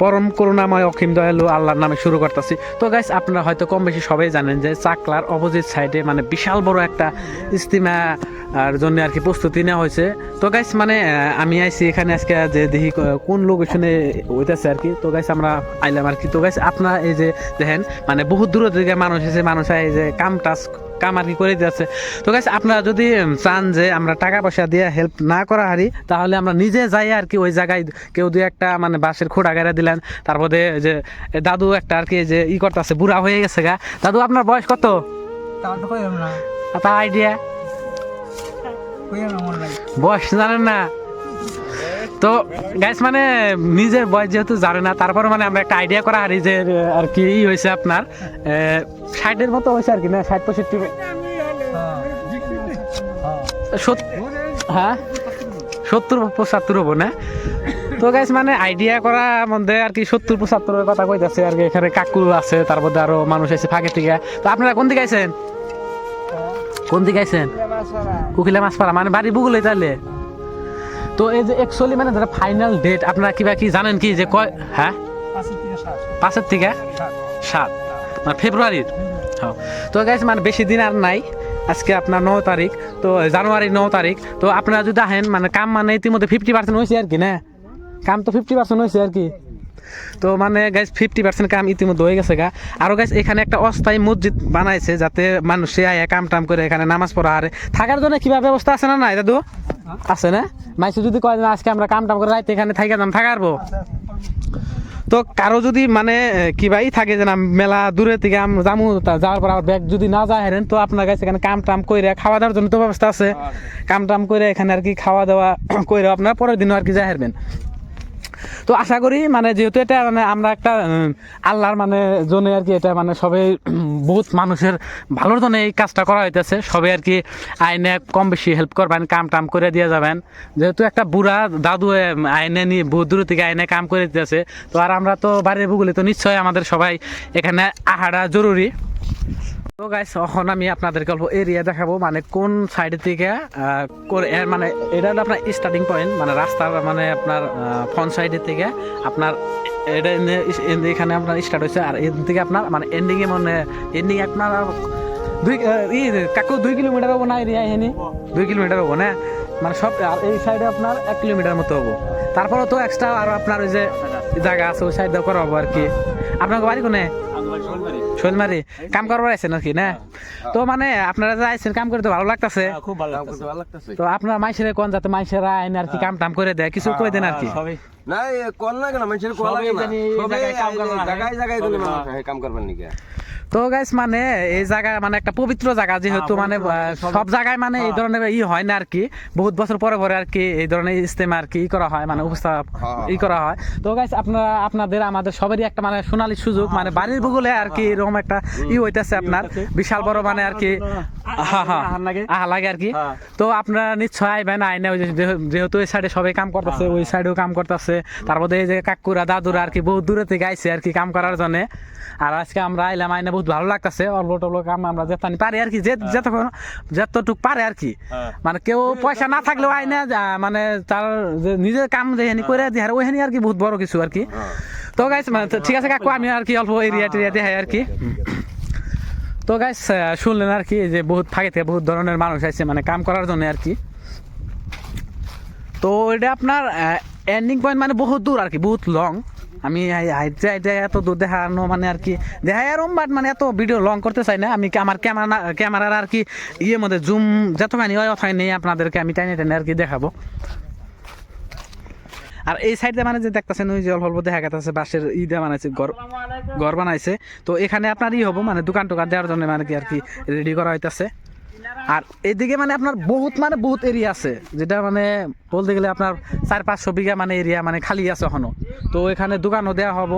পরম করুণাময় অখিম দয়ালু আল্লাহর নামে শুরু করতেছি। তো গাইস আপনারা হয়তো কম বেশি সবাই জানেন যে চাকলার অপোজিট সাইডে মানে বিশাল বড় একটা ইস্তিমা আর জন্য আর কি প্রস্তুতি নেওয়া হয়েছে। তো গাইস মানে আমি আইছি এখানে আজকে যে দেখি কোন লোকেশনে হইতেছে আর কি। তো গাইস আমরা আইলাম আর কি। তো গাইস আপনারা এই যে দেখেন মানে বহুত দূর থেকে মানুষ এসে, মানুষ এই যে কাম টাস কাম আর কি করে দিচ্ছে তো গাইস আপনারা যদি চান যে আমরা টাকা পয়সা দিয়ে হেল্প না করা হারি তাহলে আমরা নিজে যাই আর কি ওই জায়গায় কেউ দুই একটা মানে বাঁশের খোঁড়া গাড়া দিলেন। তারপরে যে দাদু একটা আর কি যে ই করতেছে বুড়া হয়ে গেছে গা। দাদু আপনার বয়স কত? তার তা আইডিয়া বয়স জানেন না। তো গাইস মানে নিজের বয়স যেহেতু জানে না তারপরে মানে আমরা একটা আইডিয়া করা হারি যে আর কি হয়েছে আপনার ষাটের মতো হয়েছে আর কি না ষাট পঁয়ষট্টি? হ্যাঁ? সত- সত্তর পঁচাত্তর হব না? তো গাইস মানে আইডিয়া করা মধ্যে আর কি সত্তর পঁচাত্তরের কথা কইতাছে আর কি এখানে কাকু আছে তার মধ্যে আরও মানুষ আছে ফাঁকে থেকে তো আপনারা কোন দিকে আইছেন? কোন দিকে আইছেন? কুকিলা মাছপাড়া মানে বাড়ি বুগুলে তাহলে তো এই যে অ্যাকচুয়ালি মানে যারা ফাইনাল ডেট আপনারা কিবা কি জানেন কি যে কয়? হ্যাঁ? পাঁচের থেকে সাত। মানে ফেব্রুয়ারির। হ্যাঁ। তো গাইস মানে বেশি দিন আর নাই। আজকে আপনার ন তারিখ। তো জানুয়ারির ন তারিখ। তো আপনারা যদি আহেন মানে কাম মানে ইতিমধ্যে ফিফটি পার্সেন্ট হয়েছে আর কি, না? কাম তো ফিফটি পার্সেন্ট হয়েছে আর কি। তো মানে গাইস ফিফটি পার্সেন্ট কাম ইতিমধ্যে হয়ে গেছে গা। আরও গাইস এখানে একটা অস্থায়ী মসজিদ বানাইছে যাতে মানুষে আয় কাম টাম করে এখানে নামাজ পড়া আরে থাকার জন্য কিবা ব্যবস্থা আছে না নাই, দাদু? আছে না? মাইসে যদি কয় আজকে আমরা কাম টাম করে রাইতে এখানে থাকা যাম থাকারবো তো কারও যদি মানে এ, কিবাই থাকে যে না মেলা দূরে থেকে তা যাওয়ার পর আবার ব্যাগ যদি না যায় হেরেন তো আপনার কাছে এখানে কাম টাম করে খাওয়া দাওয়ার জন্য তো ব্যবস্থা আছে। কাম টাম করে এখানে আর কি খাওয়া দাওয়া করে আপনার পরের দিনও আর কি যায় হারবেন। তো আশা করি মানে যেহেতু এটা মানে আমরা একটা আল্লাহর মানে জন্য আর কি এটা মানে সবাই বহুত মানুষের ভালোর জন্য এই কাজটা করা হইতেছে। সবাই আর কি আইনে কম বেশি হেল্প করবেন, কাম টাম করে দিয়ে যাবেন। যেহেতু একটা বুড়া দাদু আইনে নিয়ে বহুত দূর থেকে আইনে কাম করে দিতেছে, তো আর আমরা তো বাড়ির বুগুলি তো নিশ্চয়ই আমাদের সবাই এখানে আহারা জরুরি। তো গাইস এখন আমি আপনাদেরকে অল্প এরিয়া দেখাবো মানে কোন সাইড থেকে মানে এটা হলো আপনার স্টার্টিং পয়েন্ট মানে রাস্তার মানে আপনার ফ্রন্ট সাইডের থেকে আপনার এটা এখানে আপনার স্টার্ট হয়েছে আর এর থেকে আপনার মানে এন্ডিং এ মানে এন্ডিং আপনার দুই ই, কাকু দুই কিলোমিটার হব না এরিয়া এখানে? দুই কিলোমিটার হব, না? মানে সব আর এই সাইডে আপনার এক কিলোমিটার মতো হব। তারপরে তো এক্সট্রা আর আপনার ওই যে জায়গা আছে, ওই সাইডে করা হব আর কি। আপনার বাড়ি কোনে? শৈলমারি কাম করবার আছেন নাকি না? তো মানে আপনারা যে আইছেন কাম করে তো ভালো লাগতাছে। খুব ভালো লাগতেছে। তো আপনারা মাইসের কোন যাতে মাইসেরা আইন আর কি কাম টাম করে দেয়? কিছু কই দেন আর কি? না কোন না কেন মানুষের কোন লাগে না। সবাই জায়গায় কাম করবার জায়গায় কাম করবার নিকে? তো গাইস মানে এই জায়গা মানে একটা পবিত্র জায়গা যেহেতু মানে সব জায়গায় মানে এই ধরনের ই হয় না আর কি বহুত বছর পরে পরে আর কি এই ধরনের ইস্তেমা আর কি ই করা হয় মানে উপস্থাপ ই করা হয়। তো গাইস আপনারা আপনাদের আমাদের সবারই একটা মানে সোনালী সুযোগ মানে বাড়ির বগুলে আর কি এরকম একটা ই হইতেছে আপনার। বিশাল বড় মানে আর কি হ্যাঁ হ্যাঁ আহা লাগে। আর কি তো আপনারা নিশ্চয় আইবেন আইনে ওই যেহেতু এই সাইডে সবাই কাম করতেছে ওই সাইডেও কাম করতেছে। তারপরে এই যে কাকুরা দাদুরা আর কি বহুত দূরে থেকে আইছে আর কি কাম করার জন্য। আর আজকে আমরা আইলাম আইনে বহুত ভালো লাগতেছে অল্প টল্প কাম আমরা যেতানি পারি আর কি যে যতক্ষণ যতটুক পারে আর কি। মানে কেউ পয়সা না থাকলেও আইনে যা- মানে তার নিজের কাম যেখানি করে দিয়ে ওইখানে আর কি বহুত বড় কিছু আর কি। তো গাইস মানে ঠিক আছে কাকু আমি আর কি অল্প এরিয়া টেরিয়া দেখাই আর কি। তো গাইস শুনলেন আর কি যে বহুত ফাঁকে থেকে বহুত ধরনের মানুষ আছে মানে কাম করার জন্য আর কি। তো এটা আপনার এন্ডিং পয়েন্ট মানে বহুত দূর আর কি বহুত লং আমি এত দূর দেখানো মানে আর কি। দেখাই আর বাট মানে এত ভিডিও লং করতে চাই না। আমি আমার ক্যামেরা ক্যামেরার আর কি ইয়ে মধ্যে জুম যতখানি হয় নেই আপনাদেরকে আমি টাইনে টাইনে আর কি দেখাবো। আর এই সাইডে মানে যে দেখতেছেন, ওই যে অল্প অল্প দেখা গেছে বাঁশের ই দিয়ে বানাইছে, ঘর ঘর বানাইছে। তো এখানে আপনার ই হব মানে দোকান টোকান দেওয়ার জন্য মানে কি আর কি রেডি করা হইতাছে। আর এদিকে মানে আপনার বহুত মানে বহুত এরিয়া আছে। যেটা মানে বলতে গেলে আপনার চার পাঁচশো বিঘা মানে এরিয়া মানে খালি আছে এখনও। তো এখানে দোকানও দেওয়া হব।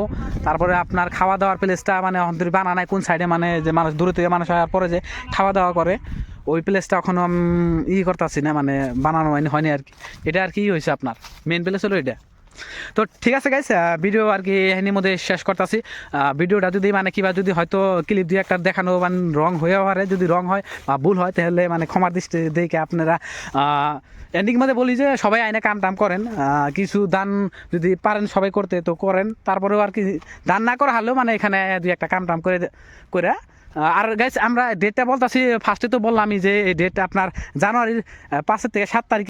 তারপরে আপনার খাওয়া দাওয়ার প্লেসটা মানে বানা নাই কোন সাইডে মানে যে মানুষ দূরে থেকে মানুষ আসার পরে যে খাওয়া দাওয়া করে, ওই প্লেসটা এখনও ই করতেছি না মানে বানানো হয়নি হয়নি আর কি। এটা আর কি হয়েছে আপনার? মেন প্লেস হলো এটা? তো ঠিক আছে গাইস ভিডিও আর কি এখানের মধ্যে শেষ করতেছি। ভিডিওটা যদি মানে কিবা যদি হয়তো ক্লিপ দিয়ে একটা দেখানো মানে রং হয়ে পারে, যদি রং হয় বা ভুল হয়, তাহলে মানে ক্ষমার দৃষ্টি দেখে আপনারা এন্ডিং মধ্যে বলি যে সবাই আইনে কাম টাম করেন। কিছু দান যদি পারেন সবাই করতে, তো করেন। তারপরেও আর কি দান না করা হলেও মানে এখানে দুই একটা কাম টাম করে করে। আর গাইস আমরা ডেটটা বলতেছি ফার্স্টে তো বললামই যে এই ডেটটা আপনার জানুয়ারির পাঁচের থেকে সাত তারিখ